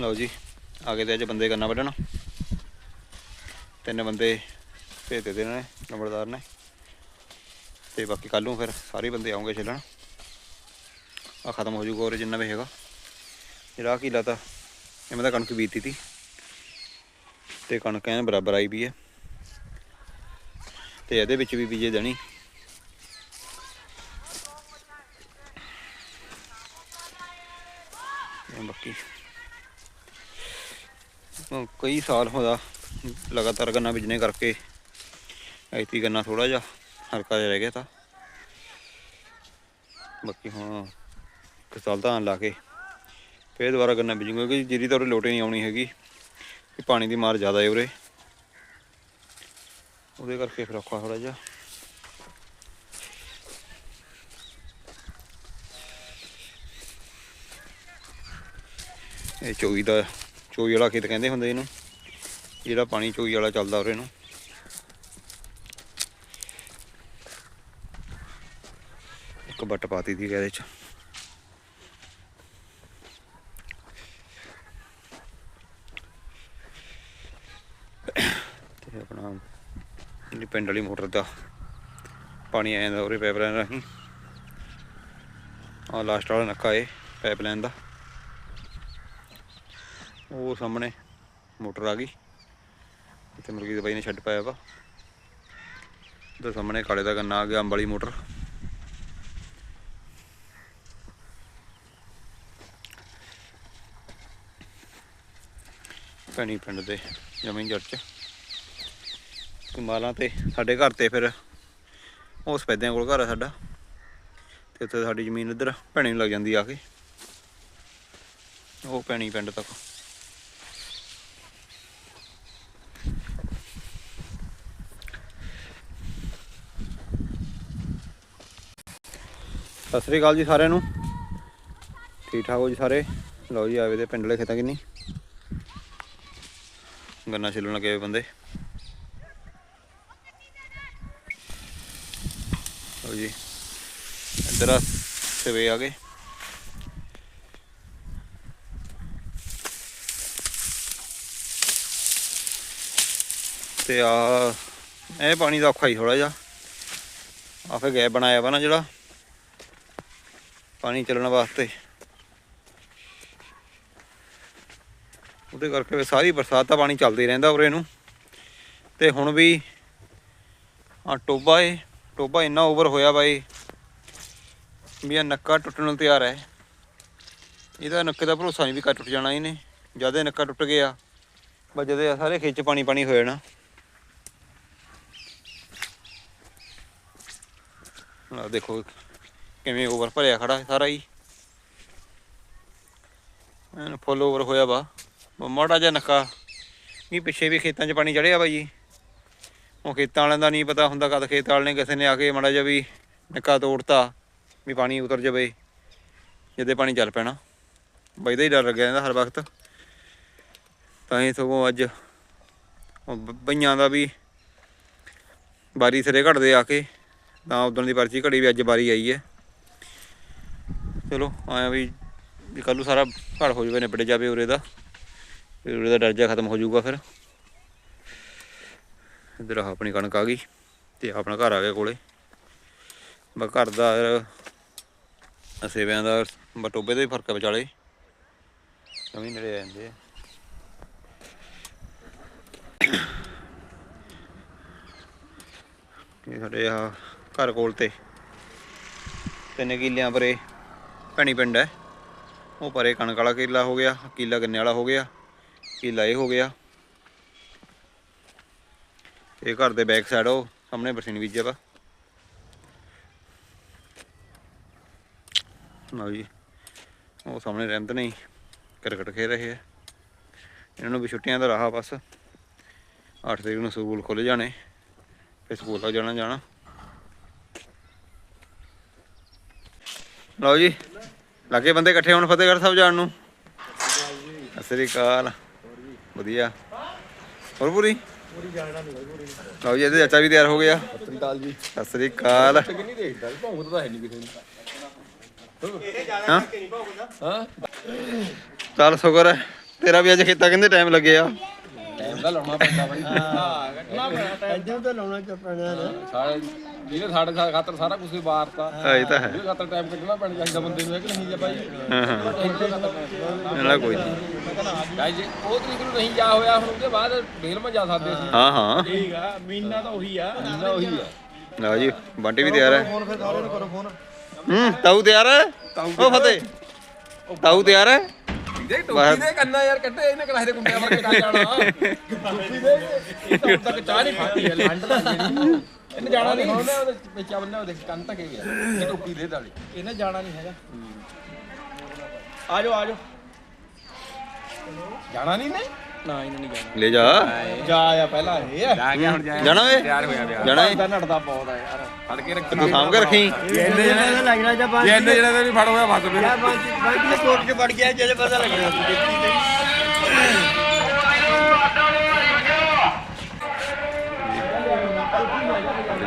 ਲਓ ਜੀ, ਆ ਗਏ ਤੇ ਅੱਜ ਬੰਦੇ ਕਰਨਾ ਵੱਢਣ। ਤਿੰਨ ਬੰਦੇ ਭੇਜ ਦਿੱਤੇ ਨੇ, ਨੰਬਰਦਾਰ ਨੇ। ਤੇ ਬਾਕੀ ਕੱਲ ਨੂੰ ਫਿਰ ਸਾਰੇ ਬੰਦੇ ਆਉਂਗੇ ਛੱਲਣ ਆ ਖਤਮ ਹੋ ਜੂਗਾ ਹੋਰ ਜਿੰਨਾ ਵੀ ਹੈਗਾ। ਜਿਹੜਾ ਕੀ ਲਾਤਾ ਇਹ ਤਾਂ ਕਣਕ ਬੀਤੀ ਤੀ। ਤੇ ਕਣਕ ਐਨ ਬਰਾਬਰ ਆਈ ਵੀ ਹੈ। ਤੇ ਇਹਦੇ ਵਿੱਚ ਵੀ ਬੀਜੇ ਦੇਣੀ ਬਾਕੀ ਕਈ ਸਾਲ ਹੋਦਾ ਲਗਾਤਾਰ ਗੰਨਾ ਬੀਜਣੇ ਕਰਕੇ ਐਤੀ ਗੰਨਾ ਥੋੜਾ ਜਿਹਾ ਹਲਕਾ ਜਿਹਾ ਰਹਿ ਗਿਆ ਤਾਂ। ਬਾਕੀ ਹੁਣ ਇੱਕ ਸਾਲ ਤਾਂ ਲਾ ਕੇ ਫੇਰ ਦੁਬਾਰਾ ਗੰਨਾ ਬੀਜੂਗਾ, ਕਿਉਂਕਿ ਜੀਰੀ ਤਾਂ ਉਰੇ ਲੋਟੇ ਨਹੀਂ ਆਉਣੀ ਹੈਗੀ ਕਿ ਪਾਣੀ ਦੀ ਮਾਰ ਜ਼ਿਆਦਾ ਹੈ ਉਰੇ। ਉਹਦੇ ਕਰਕੇ ਫਿਰ ਔਖਾ ਥੋੜਾ ਜਿਹਾ। ਇਹ ਚੋਈ ਦਾ ਚੋਈ ਵਾਲਾ ਖੇਤ ਕਹਿੰਦੇ ਹੁੰਦੇ ਇਹਨੂੰ, ਜਿਹੜਾ ਪਾਣੀ ਚੋਈ ਵਾਲਾ ਚੱਲਦਾ ਉਰੇ ਨੂੰ। ਇੱਕ ਬੱਟ ਪਾਤੀ ਦੀ ਇਹਦੇ ਚ। ਤੇ ਆਪਣਾ ਜਿਹੜੀ ਪਿੰਡ ਵਾਲੀ ਮੋਟਰ ਦਾ ਪਾਣੀ ਆ ਜਾਂਦਾ ਉਰੇ ਪਾਈਪਲਾਈਨ ਰਾਹੀਂ। ਆ ਲਾਸਟ ਵਾਲਾ ਨੱਕਾ ਏ ਪਾਈਪਲਾਈਨ ਦਾ। ਉਹ ਸਾਹਮਣੇ ਮੋਟਰ ਆ ਗਈ। ਇੱਥੇ ਮੁਰਗੀ ਦੇ ਬਾਈ ਨੇ ਛੱਡ ਪਾਇਆ ਵਾ। ਉਹਦੇ ਸਾਹਮਣੇ ਕਾਲੇ ਦਾ ਗੰਨਾ ਆ ਗਿਆ ਅੰਬ ਵਾਲੀ ਮੋਟਰ। ਭੈਣੀ ਪਿੰਡ ਦੇ ਜ਼ਮੀਨ ਜੜ ਚ। ਕਮਾਲਾਂ ਤੇ ਸਾਡੇ ਘਰ ਤੇ ਫਿਰ ਉਸ ਪੈਦਿਆਂ ਕੋਲ ਘਰ ਆ ਸਾਡਾ। ਤੇ ਉੱਥੇ ਸਾਡੀ ਜ਼ਮੀਨ ਇੱਧਰ ਭੈਣੀ ਨੂੰ ਲੱਗ ਜਾਂਦੀ ਆ ਕੇ। ਉਹ ਭੈਣੀ ਪਿੰਡ ਤੱਕ। ਸਤਿ ਸ੍ਰੀ ਅਕਾਲ ਜੀ ਸਾਰਿਆਂ ਨੂੰ। ਠੀਕ ਠਾਕ ਹੋ ਜੀ ਸਾਰੇ? ਲਓ ਜੀ ਆਵੇ ਤੇ ਪਿੰਡ ਵਾਲੇ ਖੇਤਾਂ ਕਿੰਨੀ? ਗੰਨਾ ਛਿੱਲਣ ਲੱਗੇ ਹੋਏ ਬੰਦੇ। ਲਓ ਜੀ, ਇੱਧਰ ਆ ਸਵੇ ਆ ਗਏ। ਤੇ ਆ, ਇਹ ਪਾਣੀ ਦਾ ਔਖਾ ਹੀ ਥੋੜਾ ਜਿਹਾ। ਆ ਫੇ ਗੈਪ ਬਣਾਇਆ ਵਾ ਨਾ ਜਿਹੜਾ। ਪਾਣੀ ਚੱਲਣ ਵਾਸਤੇ। ਉਹਦੇ ਕਰਕੇ ਵੀ ਸਾਰੀ ਬਰਸਾਤ ਦਾ ਪਾਣੀ ਚੱਲਦਾ ਹੀ ਰਹਿੰਦਾ ਉਰੇ ਨੂੰ। ਤੇ ਹੁਣ ਵੀ ਆ ਟੋਬਾ ਏ ਟੋਬਾ ਇੰਨਾ ਓਵਰ ਹੋਇਆ ਬਾਈ ਵੀ ਇਹ ਨੱਕਾ ਟੁੱਟਣ ਨੂੰ ਤਿਆਰ ਹੈ। ਇਹਦਾ ਨੱਕੇ ਦਾ ਭਰੋਸਾ ਨਹੀਂ ਵੀ ਕਾ ਟੁੱਟ ਜਾਣਾ ਇਹਨੇ, ਜਦ ਇਹ ਨੱਕਾ ਟੁੱਟ ਗਿਆ, ਬਸ ਜਦੇ ਆਹ ਸਾਰੇ ਖੇਤ 'ਚ ਪਾਣੀ ਪਾਣੀ ਹੋ ਜਾਣਾ। ਦੇਖੋ ਕਿਵੇਂ ਓਵਰ ਭਰਿਆ ਖੜਾ ਸਾਰਾ ਹੀ। ਐਨ ਫੁੱਲ ਓਵਰ ਹੋਇਆ ਵਾ। ਮਾੜਾ ਜਿਹਾ ਨੱਕਾ। ਵੀ ਪਿੱਛੇ ਵੀ ਖੇਤਾਂ 'ਚ ਪਾਣੀ ਚੜਿਆ ਵਾ ਜੀ। ਉਹ ਖੇਤਾਂ ਵਾਲਿਆਂ ਦਾ ਨਹੀਂ ਪਤਾ ਹੁੰਦਾ ਕਦ ਖੇਤ ਵਾਲੇ ਨੇ ਕਿਸੇ ਨੇ ਆ ਕੇ ਮਾੜਾ ਜਿਹਾ ਵੀ ਨੱਕਾ ਤੋੜਤਾ ਵੀ ਪਾਣੀ ਉਤਰ ਜਾਵੇ, ਜਦੇ ਪਾਣੀ ਚੱਲ ਪੈਣਾ। ਬਈ ਦਾ ਹੀ ਡਰ ਲੱਗਿਆ ਰਹਿੰਦਾ ਹਰ ਵਕਤ। ਤਾਂ ਹੀ ਸਗੋਂ ਅੱਜ ਬਈਆਂ ਦਾ ਵੀ ਬਾਰੀ ਸਿਰੇ ਘਟਦੇ ਆ ਕੇ। ਤਾਂ ਉਦੋਂ ਦੀ ਪਰਚੀ ਘੜੀ ਵੀ ਅੱਜ ਬਾਰੀ ਆਈ ਹੈ। ਚਲੋ ਆਇਆ ਵੀ ਵੀ ਕੱਲ੍ਹ ਨੂੰ ਸਾਰਾ ਘਰ ਹੋ ਜਾਵੇ, ਨਿਬੜ ਜਾਵੇ ਉਰੇ ਦਾ ਫਿਰ ਉਰੇ ਦਾ ਡਰ ਜਾ ਖਤਮ ਹੋ ਜਾਊਗਾ ਫਿਰ। ਇੱਧਰ ਆਹ ਆਪਣੀ ਕਣਕ ਆ ਗਈ, ਤੇ ਆਪਣਾ ਘਰ ਆ ਗਿਆ ਕੋਲੇ। ਬਸ ਘਰ ਦਾ ਸੇਵਿਆਂ ਦਾ ਬਟੋਬੇ ਦਾ ਹੀ ਫ਼ਰਕ ਹੈ ਵਿਚਾਲੇ। ਨਵੀਂ ਨੇੜੇ ਆ ਜਾਂਦੇ ਆ। ਇਹ ਸਾਡੇ ਆ ਘਰ ਕੋਲ ਤੇ ਤਿੰਨ ਕਿੱਲਿਆਂ ਪਰੇ ਭੈਣੀ ਪਿੰਡ ਹੈ। ਉਹ ਪਰੇ ਕਣਕ ਵਾਲਾ ਕਿੱਲਾ ਹੋ ਗਿਆ, ਕਿੱਲਾ ਗੰਨੇ ਵਾਲਾ ਹੋ ਗਿਆ, ਕਿੱਲਾ ਇਹ ਹੋ ਗਿਆ। ਇਹ ਘਰ ਦੇ ਬੈਕ ਸਾਈਡ ਉਹ, ਸਾਹਮਣੇ ਬਰਸੀਨ ਬੀਜਿਆ ਵਾ। ਲਓ ਜੀ, ਉਹ ਸਾਹਮਣੇ ਰਹਿੰਦੇ ਨਹੀਂ ਕ੍ਰਿਕਟ ਖੇਡ ਰਹੇ ਆ। ਇਹਨਾਂ ਨੂੰ ਵੀ ਛੁੱਟੀਆਂ ਦਾ ਰਾਹ ਬਸ। 8 ਤਰੀਕ ਨੂੰ ਸਕੂਲ ਖੁੱਲ ਜਾਣੇ, ਫਿਰ ਸਕੂਲ ਤੱਕ ਜਾਣਾ ਜਾਣਾ। ਲਓ ਜੀ ਲੱਗੇ ਬੰਦੇ ਇਕੱਠੇ ਹੋਣ ਫਤਿਹਗੜ੍ਹ ਸਾਹਿਬ ਜਾਣ ਨੂੰ। ਸਤਿ ਸ੍ਰੀ ਅਕਾਲ। ਵਧੀਆ। ਹੋਰ ਪੂਰੀ? ਲਓ ਜੀ, ਇਹਦੇ ਚਾਚਾ ਵੀ ਤਿਆਰ ਹੋ ਗਿਆ। ਸਤਿ ਜੀ ਸਤਿ ਸ੍ਰੀ ਅਕਾਲ। ਕਿੰਨੀ ਦੇਖਦਾ ਭੌਂਕਦਾ ਤਾਂ ਹੈ? ਨਹੀਂ ਕਿਸੇ ਨੂੰ ਹਾਂ ਹਾਂ ਚੱਲ ਸ਼ੁਕਰ ਹੈ, ਤੇਰਾ ਵੀ ਅੱਜ ਖੇਤਾਂ ਕਹਿੰਦੇ ਟਾਈਮ ਲੱਗਿਆ ਟਾਈਮ ਦਾ ਲਾਉਣਾ ਪੈਂਦਾ ਬਾਈ। ਹਾਂ ਕੱਟਣਾ ਪੈਣਾ ਟਾਈਮ ਇੱਧਰ ਤਾਂ ਲਾਉਣਾ ਚ ਪੈਣਾ ਨਾ ਸਾਰੇ ਜਿਹਨੇ ਸਾਡੇ ਸਾ- ਖਾਤਰ ਸਾਰਾ ਕੁਝ ਵਾਰਤਾ। ਹਾਂ ਇਹ ਤਾਂ ਹੈ। ਇਹਦੇ ਖਾਤਰ ਟਾਈਮ ਕੱਢਣਾ ਪੈਣਾ ਚਾਹੀਦਾ ਬੰਦੇ ਨੂੰ ਹੈ ਕਿ ਨਹੀਂ ਜੀ ਬਾਈ? ਹਾਂ ਹਾਂ। ਇਹਨਾਂ ਕੋਈ ਨਹੀਂ। ਗਾਈ ਜੇ ਉਹ ਤਰੀਕ ਨੂੰ ਨਹੀਂ ਜਾ ਹੋਇਆ ਹੁਣ ਉਹਦੇ ਬਾਅਦ ਢੇਲ ਮਾ ਜਾ ਸਕਦੇ ਸੀ। ਹਾਂ ਹਾਂ। ਠੀਕ ਆ ਮਹੀਨਾ ਤਾਂ ਉਹੀ ਆ। ਮਹੀਨਾ ਉਹੀ ਆ। ਲਓ ਜੀ ਬੰਟੀ ਵੀ ਤਿਆਰ ਹੈ। ਫੋਨ ਫਿਰ ਸਾਰਿਆਂ ਨੂੰ ਕਰੋ ਫੋਨ। ਹੂੰ ਤਾਊ ਤਿਆਰ ਹੈ? ਉਹ ਫਤਿਹ। ਤਾਊ ਤਿਆਰ ਹੈ? ਦੇ ਟੋਪੀ ਦੇ ਕੰਨਾ ਯਾਰ ਕੱਟੇ ਇਹਨੇ ਕਿਹੜਾ ਦੇ ਕੁੰਡਿਆਂ ਵਰਗੇ ਕਰ ਜਾਣਾ ਟੋਪੀ ਦੇ ਇਹ ਤਾਂ ਤੱਕ ਚਾਹ ਨਹੀਂ ਖਾਤੀ ਹੈ ਲੰਡ ਜਿਹੜੀ ਇਹਨੇ ਜਾਣਾ ਨਹੀਂ। ਹੁਣ ਉਹਦੇ ਵਿੱਚ ਬੰਨਾ ਉਹਦੇ ਕੰਨ ਤੱਕ ਗਿਆ ਇਹ ਟੋਪੀ ਦੇ ਦਾਲੀ। ਇਹਨੇ ਜਾਣਾ ਨਹੀਂ ਹੈਗਾ। ਆ ਜਾਓ ਆ ਜਾਓ। ਜਾਣਾ ਨਹੀਂ ਨੇ ਨਾ ਇਹਨੇ ਨਹੀਂ ਜਾਣਾ। ਲੈ ਜਾ। ਜਾ ਆ ਪਹਿਲਾਂ ਇਹ ਆ। ਜਾ ਗਿਆ ਹੁਣ ਜਾਣਾ ਵੇ? ਤਿਆਰ ਹੋਇਆ ਪਿਆ ਜਾਣਾ ਏ? ਨੜਦਾ ਬਹੁਤ ਆ ਯਾਰ। ਫੜ ਕੇ ਰੱਖੀ। ਤੂੰ ਸਾਂਭ ਕੇ ਰੱਖੀ। ਇਹਨੇ ਜਿਹੜਾ ਲੱਗਣਾ ਜਾਂ ਬਾਅਦ ਜੇ ਇੰਨੇ ਜਿਹੜਾ ਤੇ ਵੀ ਫੜ ਹੋਇਆ ਬਸ ਫਿਰ। ਬਾਕੀ ਕੋਟ ਚ ਵੜ ਗਿਆ ਜਦੋਂ ਪਤਾ ਲੱਗਣਾ ਸੀ। ਦੇਖੀ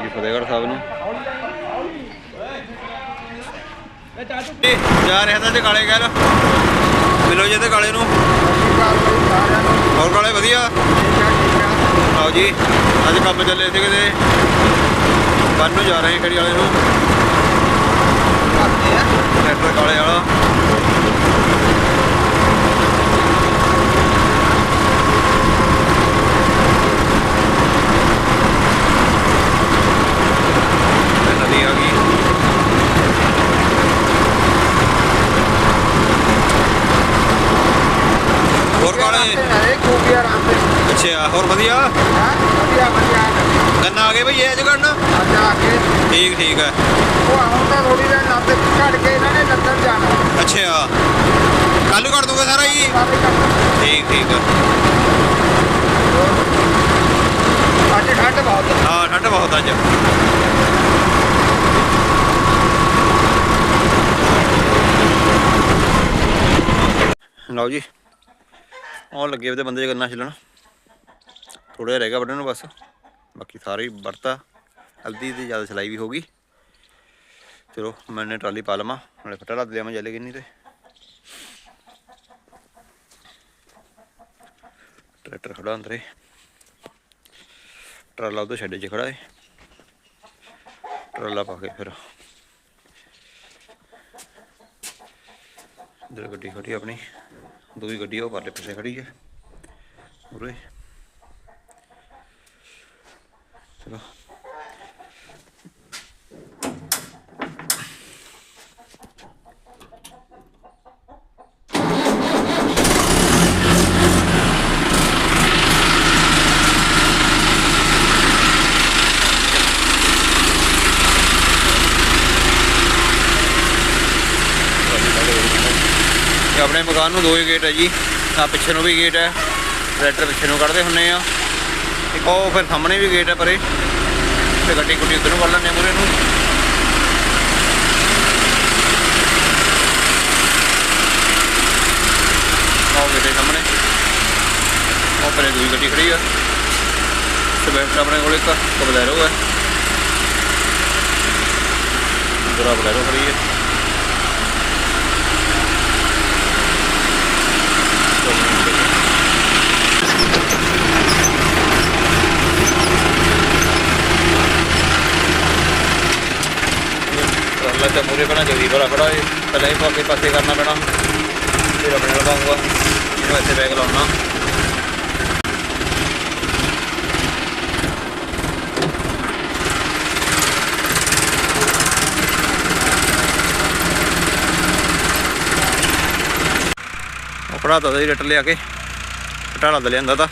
ਜੀ ਫਤਿਹਗੜ੍ਹ ਸਾਹਿਬ ਨੂੰ। ਜਾ ਰਿਹਾ ਤਾਂ ਜੇ ਕਾਲੇ ਕਹਿ ਮਿਲੋ ਜੇ ਤੇ ਕਾਲੇ ਨੂੰ। ਹੋਰ ਕਾਲੇ ਵਧੀਆ। ਆਓ ਜੀ ਅੱਜ ਕੰਮ ਚੱਲੇ ਸੀ ਕਿਤੇ। ਬੰਨ ਨੂੰ ਜਾ ਰਹੇ ਖੜੀ ਵਾਲੇ ਨੂੰ। ਟਰੈਕਟਰ ਕਾਲੇ ਵਾਲਾ ਇਹ ਨਦੀ ਆ ਗਈ ਹੋਰ ਕਾਲੇ ਅੱਛਾ ਹੋਰ ਵਧੀਆ ਗੰਨਾ ਆ ਗਏ ਭਈ ਇਹ ਜਗਣ ਠੀਕ ਠੀਕ ਹੈ ਅੱਛਾ। ਕੱਲ ਕਰ ਦੂੰਗਾ ਸਾਰਾ ਜੀ? ਠੀਕ ਠੀਕ ਹੈ ਹਾਂ ਠੰਡ ਬਹੁਤ ਅੱਜ। ਲਓ ਜੀ। ਆਉਣ ਲੱਗੇ ਉਹਦੇ ਬੰਦੇ ਗੰਨਾ ਛਿੱਲਣ। ਥੋੜਾ ਰਹਿ ਗਿਆ ਵੱਢਣ ਨੂੰ ਬਸ। ਬਾਕੀ ਸਾਰੇ ਹੀ ਵਰਤਾ। ਹਲਦੀ ਦੀ ਜ਼ਿਆਦਾ ਸਿਲਾਈ ਵੀ ਹੋ ਗਈ। ਚਲੋ ਮੈਨੇ ਟਰਾਲੀ ਪਾ ਲਵਾਂ, ਨਾਲੇ ਫਟਾ ਲੱਦ ਲਿਆ ਮੈਂ ਜਲੇ ਕਿੰਨੀ ਤੇ। ਟਰੈਕਟਰ ਖੜਾ ਅੰਦਰੇ। ਟਰਾਲਾ ਉਹਦੇ ਛੱਡੇ 'ਚ ਖੜਾ ਏ। ਟਰਾਲਾ ਪਾ ਕੇ ਫਿਰ। ਇਧਰ ਗੱਡੀ ਖੜੀ ਆ ਆਪਣੀ। ਦੂਜੀ ਗੱਡੀ ਉਹ ਪਰਲੇ ਪਿੱਛੇ ਖੜੀ ਹੈ ਉਰੇ ਚਲੋ ਇਹ ਆਪਣੇ ਮਕਾਨ ਨੂੰ ਦੋ ਹੀ ਗੇਟ ਹੈ ਜੀ। ਆ ਪਿੱਛੇ ਨੂੰ ਵੀ ਗੇਟ ਹੈ ਟਰੈਕਟਰ ਪਿੱਛੇ ਨੂੰ ਕੱਢਦੇ ਹੁੰਨੇ ਆ। ਇੱਕ ਉਹ ਫਿਰ ਸਾਹਮਣੇ ਵੀ ਗੇਟ ਹੈ ਪਰੇ। ਤੇ ਗੱਡੀ ਗੁੱਡੀ ਉੱਧਰ ਨੂੰ ਕੱਢ ਲੈਂਦੇ ਮੂਰੇ ਨੂੰ। ਆਹ ਗੇਟ ਸਾਹਮਣੇ। ਉਹ ਪਰੇ ਦੂਜੀ ਗੱਡੀ ਖੜੀ ਆ। ਸਵਿਫਟ ਆਪਣੇ ਕੋਲ ਇੱਕ ਬਲੈਰੋ ਹੈ ਦੂਰਾ ਬਲੈਰੋ ਖੜੀ ਹੈ ਟਰਾਲਾ ਤੇ ਮੂਰੇ ਬਣਾ ਜਲਦੀ ਬੜਾ ਖੜਾ ਏ ਪਹਿਲਾਂ ਹੀ ਪਾਸੇ ਪਾਸੇ ਕਰਨਾ ਪੈਣਾ ਫਿਰ ਆਪਣੇ ਨਾਲ ਪਾਉਂਗਾ ਇਹਨੂੰ ਇੱਥੇ ਬੈਗ ਲਾਉਣਾ ਆਪਣਾ ਤਾਂ ਜੀ ਰਟ ਲਿਆ ਕੇ ਘਟਾਲਾ ਦ ਲਿਆਂਦਾ ਤਾਂ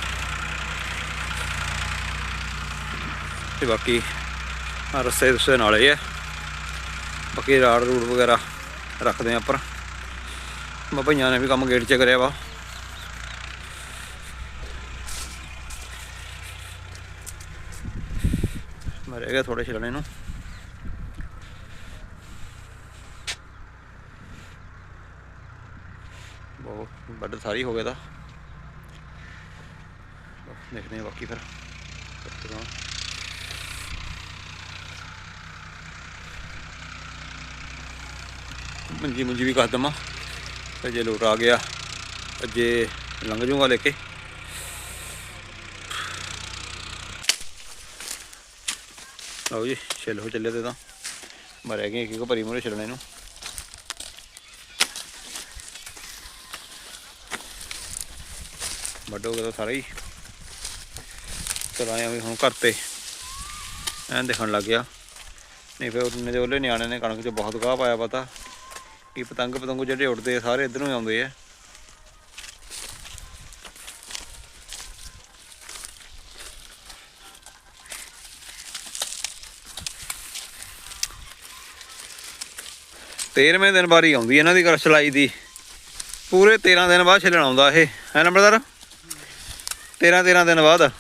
ਤੇ ਬਾਕੀ ਰਸਤੇ ਰਸੇ ਨਾਲ ਹੀ ਹੈ ਬਾਕੀ ਰਾੜ ਰੂੜ ਵਗੈਰਾ ਰੱਖਦੇ ਆ ਉੱਪਰ ਮੈਂ ਭਈਆਂ ਨੇ ਵੀ ਕੰਮ ਗੇਟ 'ਚ ਕਰਿਆ ਵਾ। ਮੈਂ ਰਹਿ ਗਿਆ ਥੋੜੇ ਛਿਲਣੇ ਨੂੰ। ਬਹੁਤ ਵੱਡ ਸਾਰੀ ਹੋ ਗਿਆ ਤਾਂ। ਦੇਖਦੇ ਆ ਬਾਕੀ ਫਿਰ। ਕਰਦੇ ਮੰਜੀ ਮੁੰਜੀ ਵੀ ਕਰ ਦਵਾਂ। ਤੇ ਜੇ ਲੋਟ ਆ ਗਿਆ, ਤੇ ਜੇ ਲੰਘ ਜਾਊਗਾ ਲੈ ਕੇ। ਆਓ ਜੀ, ਛਿੱਲ ਹੋ ਚੱਲੇ ਤੇ ਤਾਂ। ਮੈਂ ਰਹਿ ਗਏ ਇੱਕ ਭਰੀ ਮੂਰੇ ਛਿੱਲਣੇ ਨੂੰ। ਵੱਡੋ ਤਾਂ ਸਾਰਾ ਹੀ। ਚਲਾਇਆ ਵੀ ਹੁਣ ਘਰ ਤੇ। ਐਂ ਦਿਖਣ ਲੱਗ ਗਿਆ। ਨਹੀਂ ਫਿਰ ਉਹਨੇ ਦੇ ਉਹਲੇ ਨਿਆਣੇ ਨੇ ਕਣਕ 'ਚ ਬਹੁਤ ਗਾਹ ਪਾਇਆ ਪਤਾ। ਕਿ ਪਤੰਗ ਪਤੰਗ ਜਿਹੜੇ ਉੱਡਦੇ ਸਾਰੇ ਇੱਧਰ ਨੂੰ ਹੀ ਆਉਂਦੇ ਆ। ਤੇਰਵੇਂ ਦਿਨ ਵਾਰੀ ਆਉਂਦੀ ਇਹਨਾਂ ਦੀ ਕਰਛਲਾਈ ਦੀ। ਪੂਰੇ 13 ਦਿਨ ਬਾਅਦ ਛਿੱਲਣ ਆਉਂਦਾ ਇਹ। ਹੈ ਨੰਬਰਦਾਰ? 13 13 ਦਿਨ ਬਾਅਦ।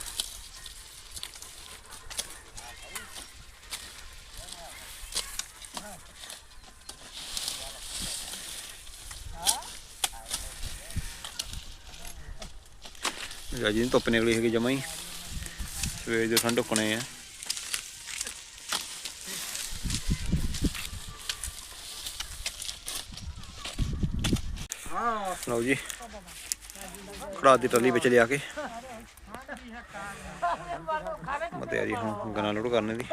ਅੱਜ ਨਹੀਂ ਧੁੱਪ ਨਿਕਲੀ ਹੈਗੀ ਜਮਾ ਹੀ। ਸਵੇਰ ਦੇ ਠੰਡ ਉੱਕਣੇ ਆ। ਲਓ ਜੀ ਖੜਾ ਦੀ ਟਰਾਲੀ ਵਿੱਚ ਲਿਆ ਕੇ। ਮਤੇ ਜੀ, ਹੁਣ ਗਨਾ ਲੋਡ ਕਰਨੇ ਦੀ।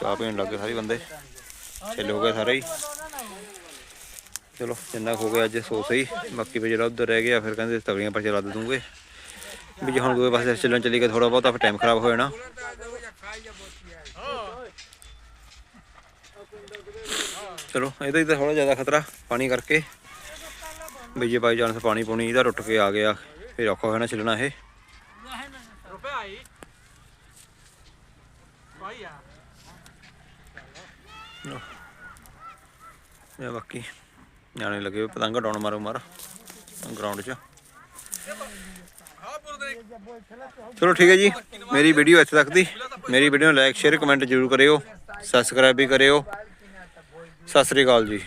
ਚਾਹ ਪੀਣ ਲੱਗੇ ਸਾਰੇ ਬੰਦੇ। ਛਿੱਲ ਹੋ ਗਏ ਸਾਰੇ ਹੀ। ਚਲੋ ਜਿੰਨਾ ਕੁ ਹੋ ਗਿਆ ਅੱਜ ਸੋ ਸਹੀ। ਬਾਕੀ ਵੀ ਜਿਹੜਾ ਉਧਰ ਰਹਿ ਗਿਆ, ਫਿਰ ਕਹਿੰਦੇ ਤਗੜੀਆਂ ਪਰ ਚਲਾ ਦੇ ਦੂੰਗੇ। ਵੀ ਜੇ ਹੁਣ ਦੂਏ ਪਾਸੇ ਚੱਲਣ ਚਲੀ ਗਏ ਥੋੜਾ ਬਹੁਤਾ ਫਿਰ ਟਾਈਮ ਖਰਾਬ ਹੋ ਜਾਣਾ। ਚਲੋ, ਇਹਦਾ ਹੀ ਤਾਂ ਥੋੜਾ ਜ਼ਿਆਦਾ ਖਤਰਾ, ਪਾਣੀ ਕਰਕੇ। ਵੀ ਜੇ ਬਾਈ ਚਾਂਸ ਪਾਣੀ ਪੂਣੀ ਇਹਦਾ ਟੁੱਟ ਕੇ ਆ ਗਿਆ, ਫਿਰ ਔਖਾ ਹੋਣਾ ਜਾਣਾ ਚੱਲਣਾ ਇਹ। ਭਾਈ ਆ ਇਹ ਬਾਕੀ। ਨਿਆਣੇ ਲੱਗੇ ਹੋਏ, ਪਤੰਗ ਡਾਉਣ ਮਾਰੋ ਮਾਰ ਗਰਾਊਂਡ 'ਚ। ਚਲੋ ਠੀਕ ਹੈ ਜੀ, ਮੇਰੀ ਵੀਡੀਓ ਇੱਥੇ ਤੱਕ ਦੀ। ਮੇਰੀ ਵੀਡੀਓ ਨੂੰ ਲਾਈਕ ਸ਼ੇਅਰ ਕਮੈਂਟ ਜ਼ਰੂਰ ਕਰਿਓ ਸਬਸਕ੍ਰਾਈਬ ਵੀ ਕਰਿਓ। ਸਤਿ ਸ੍ਰੀ ਅਕਾਲ ਜੀ।